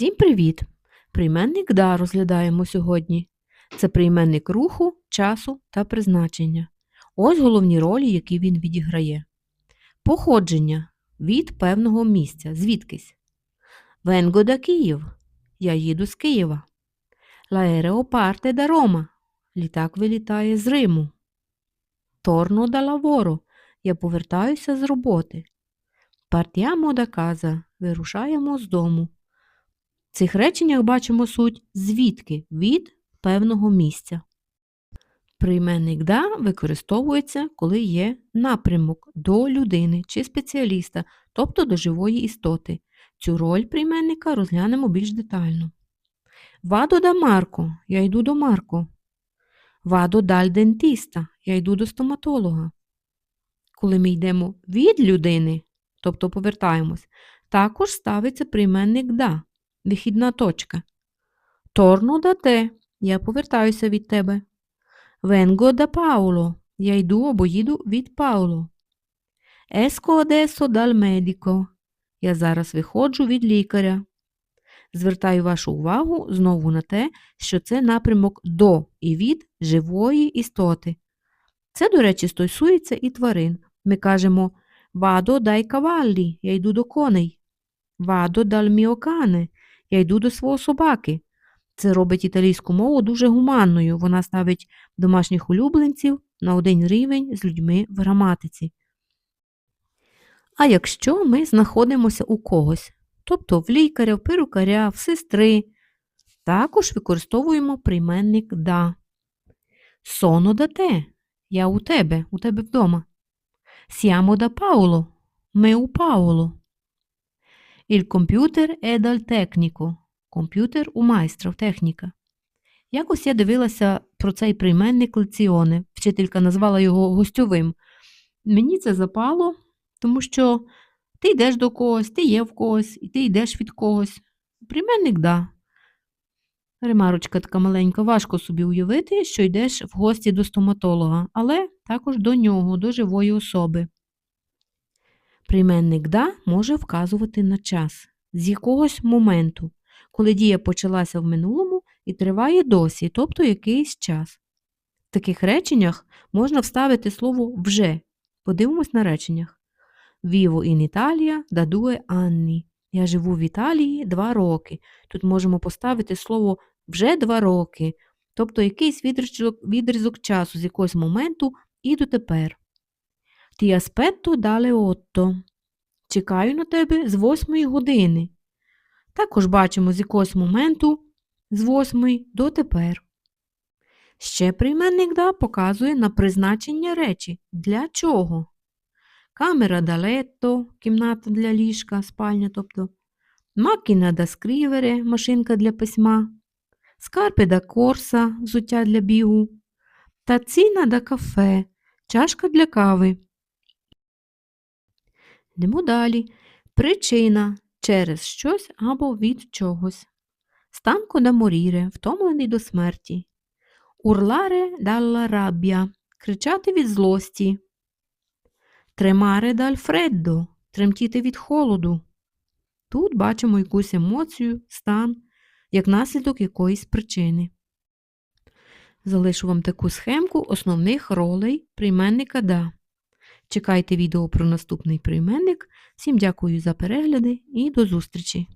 Всім привіт! Прийменник да розглядаємо сьогодні. Це прийменник руху, часу та призначення. Ось головні ролі, які він відіграє. Походження від певного місця, звідкись. Da Київ. Я їду з Києва. Parte da Roma. Літак вилітає з Риму. Torno da lavoro. Я повертаюся з роботи. Partiamo da casa. Вирушаємо з дому. В цих реченнях бачимо суть звідки від певного місця. Прийменник да використовується, коли є напрямок до людини чи спеціаліста, тобто до живої істоти. Цю роль прийменника розглянемо більш детально. Вадо да Марко, я йду до Марко. Вадо даль дентіста, я йду до стоматолога. Коли ми йдемо від людини, тобто повертаємось, також ставиться прийменник да, вихідна точка. Торно да те, я повертаюся від тебе. Венго да Пауло, я йду або їду від Пауло. Еско адесо даль медіко, я зараз виходжу від лікаря. Звертаю вашу увагу знову на те, що це напрямок до і від живої істоти. Це, до речі, стосується і тварин. Ми кажемо Вадо дай каваллі, я йду до коней. Вадо даль міокане, я йду до свого собаки. Це робить італійську мову дуже гуманною. Вона ставить домашніх улюбленців на один рівень з людьми в граматиці. А якщо ми знаходимося у когось, тобто в лікаря, в перукаря, в сестри, також використовуємо прийменник да. Соно да те, я у тебе, у тебе вдома. Siamo da Paolo, ми у Пауло. Il computer è dal. Комп'ютер у майстра, в техніка. Якось я дивилася про цей прийменник лекціони. Вчителька назвала його гостьовим. Мені це запало, тому що ти йдеш до когось, ти є в когось, і ти йдеш від когось. Прийменник да. Ремарочка така маленька, важко собі уявити, що йдеш в гості до стоматолога, але також до нього, до живої особи. Прийменник да може вказувати на час з якогось моменту, коли дія почалася в минулому і триває досі, тобто якийсь час. В таких реченнях можна вставити слово вже. Подивимось на реченнях. Vivo Italia da due anni. Я живу в Італії два роки. Тут можемо поставити слово вже два роки, тобто якийсь відрізок, відрізок часу з якогось моменту і дотепер. Ti aspetto dalle otto. Чекаю на тебе з восьмої години. Також бачимо з якогось моменту з восьмої до тепер. Ще прийменник да показує на призначення речі. Для чого? Камера да letto, кімната для ліжка, спальня, тобто. Макіна да скрівере, машинка для письма, скарпи да корса, взуття для бігу, таціна да кафе, чашка для кави. Йдемо далі. Причина через щось або від чогось. Станко да моріре, втомлений до смерті. Урларе далла раббя, кричати від злості. Тремаре даль фреддо, тремтіти від холоду. Тут бачимо якусь емоцію, стан, як наслідок якоїсь причини. Залишу вам таку схемку основних ролей прийменника да. Чекайте відео про наступний прийменник. Всім дякую за перегляди і до зустрічі!